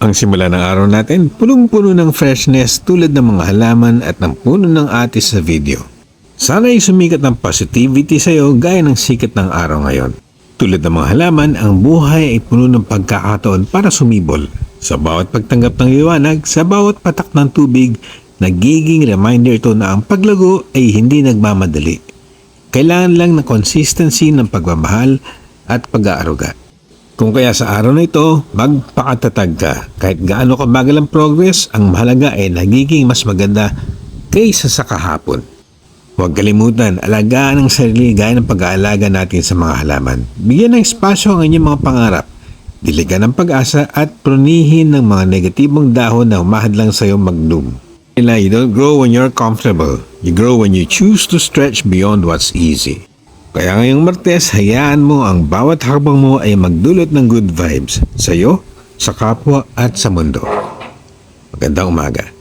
Ang simula ng araw natin, punong-puno ng freshness tulad ng mga halaman at ng puno ng atis sa video. Sana ay sumikat ng positivity sa iyo gaya ng sikat ng araw ngayon. Tulad ng mga halaman, ang buhay ay puno ng pagkakataon para sumibol. Sa bawat pagtanggap ng liwanag, sa bawat patak ng tubig, nagiging reminder ito na ang paglago ay hindi nagmamadali. Kailangan lang ng consistency ng pagmamahal at pag-aaruga. Kung kaya sa araw na ito, magpakatatag ka. Kahit gaano kabagal ang progress, ang mahalaga ay nagiging mas maganda kaysa sa kahapon. Huwag kalimutan, alagaan ang sarili gaya ng pag-aalaga natin sa mga halaman. Bigyan ng espasyo ang inyong mga pangarap. Diligan ng pag-asa at prunihin ng mga negatibong dahon na umahadlang sa iyo mag-bloom. You don't grow when you're comfortable. You grow when you choose to stretch beyond what's easy. Kaya ngayong Martes, hayaan mo ang bawat hakbang mo ay magdulot ng good vibes sa iyo, sa kapwa at sa mundo. Magandang umaga.